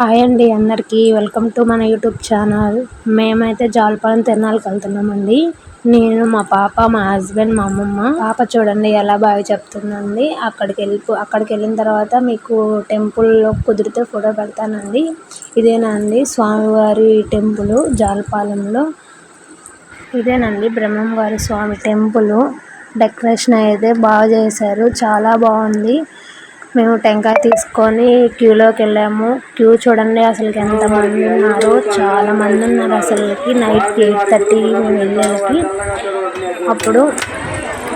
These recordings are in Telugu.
హాయ్ అండి అందరికీ. వెల్కమ్ టు మన యూట్యూబ్ ఛానల్. మేమైతే జాలపాలెం తిరణాలకు వెళ్తున్నామండి. నేను మా పాప మా హస్బెండ్ మా అమ్మమ్మ. పాప చూడండి ఎలా బాగా చెప్తుందండి. అక్కడికి వెళ్ళి అక్కడికి వెళ్ళిన తర్వాత మీకు టెంపుల్లో కుదిరితే ఫోటో పెడతానండి. ఇదేనండి స్వామివారి టెంపుల్ జాలపాలెంలో. ఇదేనండి బ్రహ్మంగారి స్వామి టెంపుల్. డెకరేషన్ అయితే బాగా చేశారు. చాలా బాగుంది. మేము టెంకాయ తీసుకొని క్యూలోకి వెళ్ళాము. క్యూ చూడండి అసలు ఎంతమంది ఉన్నారు చాలా మంది ఉన్నారు అసలుకి. నైట్ ఎయిట్ థర్టీ మేము వెళ్ళేకి అప్పుడు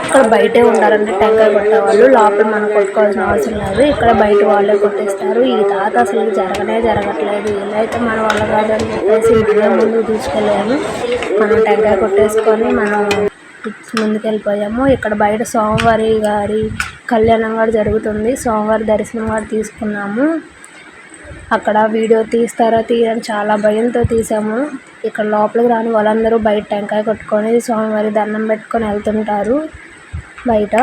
ఇక్కడ బయటే ఉంటారండి టెంకాయ కొట్టేవాళ్ళు. లోపల మనం కొట్టుకోవాల్సిన అవసరం లేదు. ఇక్కడ బయట వాళ్ళే కొట్టేస్తారు. ఈ తాత అసలు జరగనే జరగట్లేదు. ఇలా అయితే మన వాళ్ళ కాదని చెప్పేసి ముందే ముందు తీసుకెళ్ళాము. మనం టెంకాయ కొట్టేసుకొని మనం ముందుకు వెళ్ళిపోయాము. ఇక్కడ బయట స్వామివారి గారి కళ్యాణం కూడా జరుగుతుంది. స్వామివారి దర్శనం కూడా తీసుకున్నాము. అక్కడ వీడియో తీస్తారా తీయని చాలా భయంతో తీసాము. ఇక్కడ లోపలికి రాని వాళ్ళందరూ బయట టెంకాయ కొట్టుకొని స్వామివారి దండం పెట్టుకొని వెళ్తుంటారు బయట.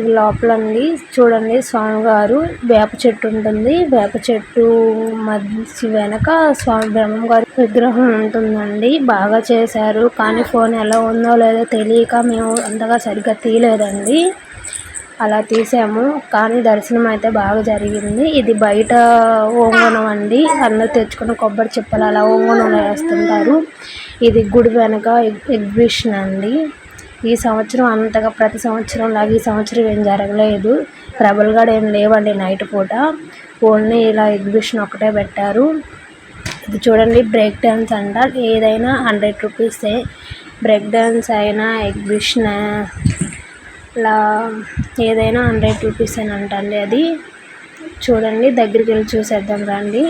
ఇది లోపలండి. చూడండి స్వామి గారు వేప చెట్టు ఉంటుంది. వేప చెట్టు మధ్య వెనక స్వామి బ్రహ్మం గారి విగ్రహం ఉంటుందండి. బాగా చేశారు. కానీ ఫోన్ ఎలా ఉందో లేదో తెలియక మేము అంతగా సరిగ్గా తీయలేదండి. అలా తీసాము. కానీ దర్శనం అయితే బాగా జరిగింది. ఇది బయట ఓంగనం అండి. అందరు తెచ్చుకున్న కొబ్బరి చిప్పలు అలా ఓంగనం వేస్తుంటారు. ఇది గుడి వెనక ఎగ్జిబిషన్ అండి. ఈ సంవత్సరం అంతగా ప్రతి సంవత్సరం లాగా ఈ సంవత్సరం ఏం జరగలేదు. ప్రభలు కూడా ఏం లేవండి నైట్ పూట. ఓన్లీ ఇలా ఎగ్జిబిషన్ ఒకటే పెట్టారు. ఇది చూడండి బ్రేక్ డ్యాన్స్ అంట. ఏదైనా హండ్రెడ్ రూపీసే. బ్రేక్ డ్యాన్స్ అయినా ఎగ్జిబిషన్ ఇలా ఏదైనా హండ్రెడ్ రూపీస్ అని అంటండి అది. చూడండి దగ్గరికి వెళ్ళి చూసేద్దాం రండి.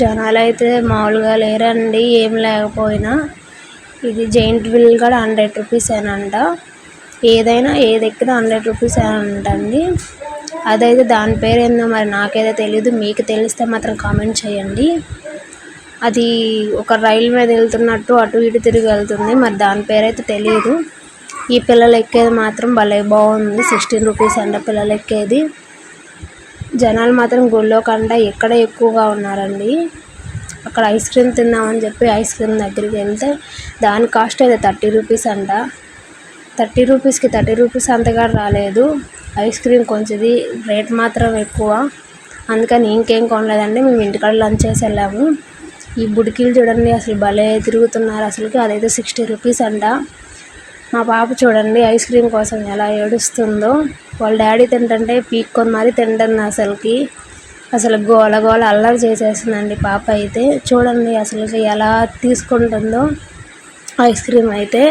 జనాలు అయితే మామూలుగా లేరండి ఏం లేకపోయినా. ఇది జెయింట్ విల్ కూడా హండ్రెడ్ రూపీస్ అంట. ఏదైనా ఏది ఎక్కినా హండ్రెడ్ రూపీస్ అని అంటండి అదైతే దాని పేరు ఏందో మరి నాకైతే తెలియదు మీకు తెలిస్తే మాత్రం కామెంట్ చేయండి. అది ఒక రైలు మీద వెళ్తున్నట్టు అటు ఇటు తిరిగి వెళ్తుంది. మరి దాని పేరైతే తెలియదు ఈ పిల్లలు ఎక్కేది మాత్రం భలే బాగుంది. సిక్స్టీన్ రూపీస్ అంట పిల్లలు ఎక్కేది. జనాలు మాత్రం గుళ్ళో కంటే ఎక్కడ ఎక్కువగా ఉన్నారండి. అక్కడ ఐస్ క్రీమ్ తిందామని చెప్పి ఐస్ క్రీమ్ దగ్గరికి వెళ్తే దాని కాస్ట్ అయితే థర్టీ రూపీస్ అంట. థర్టీ రూపీస్కి థర్టీ రూపీస్ అంతగా రాలేదు. ఐస్ క్రీమ్ కొంచెంది రేట్ మాత్రం ఎక్కువ. అందుకని ఇంకేం కొనలేదండి. మేము ఇంటికాడ లంచ్ చేసి వెళ్ళాము. ఈ బుడికీలు చూడండి అసలు భలే తిరుగుతున్నారు అసలుకి. అదైతే సిక్స్టీ రూపీస్ అంట. మా పాప చూడండి ఐస్ క్రీమ్ కోసం ఎలా ఏడుస్తుందో. వాళ్ళ డాడీ తింటుంటే పీక్కొని మరీ తింటుంది అసలుకి. అసలు గోల గోల అల్లరి చేసేస్తుందండి పాప అయితే. చూడండి అసలు ఎలా తీసుకుంటుందో ఐస్ క్రీమ్ అయితే.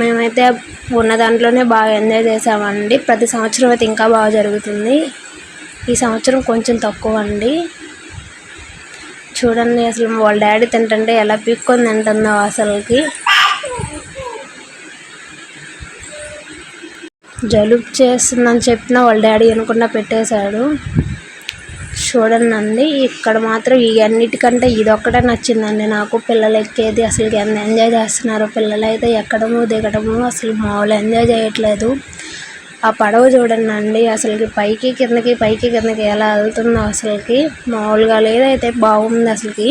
మేమైతే ఉన్న దాంట్లోనే బాగా ఎంజాయ్ చేసామండి. ప్రతి సంవత్సరం అయితే ఇంకా బాగా జరుగుతుంది. ఈ సంవత్సరం కొంచెం తక్కువ అండి చూడండి అసలు వాళ్ళ డాడీ తింటుంటే ఎలా పీక్కొని తింటుందో అసలుకి. జలుబు చేస్తుందని చెప్పిన వాళ్ళ డాడీ అనుకుండా పెట్టేశాడు. చూడండి ఇక్కడ మాత్రం ఈ అన్నిటికంటే ఇది ఒక్కటే నచ్చిందండి నాకు. పిల్లలు ఎక్కేది అసలు ఎంత ఎంజాయ్ చేస్తున్నారు పిల్లలు అయితే ఎక్కడము దిగడము అసలు మామూలు ఎంజాయ్ చేయట్లేదు. ఆ పడవ చూడండి అండి అసలుకి పైకి కిందకి పైకి కిందకి ఎలా వెళ్తుందో అసలుకి మామూలుగా లేదైతే బాగుంది అసలుకి.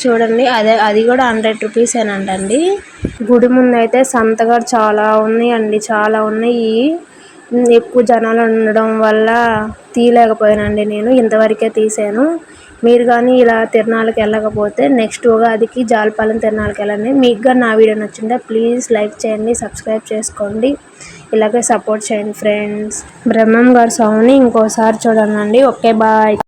చూడండి అదే అది కూడా హండ్రెడ్ రూపీసేనంటండి గుడి ముందు అయితే సంతగా చాలా ఉన్నాయండి చాలా ఉన్నాయి. ఎక్కువ జనాలు ఉండడం వల్ల తీయలేకపోయానండి నేను. ఇంతవరకే తీసాను మీరు కానీ ఇలా తిరణాలకు వెళ్ళకపోతే నెక్స్ట్ ఉగాదికి జాలపాలెం తిరణాలకు వెళ్ళండి. మీకు కానీ నా వీడియో నచ్చిందా ప్లీజ్ లైక్ చేయండి సబ్స్క్రైబ్ చేసుకోండి. ఇలాగే సపోర్ట్ చేయండి ఫ్రెండ్స్ బ్రహ్మం గారి సాంగ్ని ఇంకోసారి చూడండి. Okay bye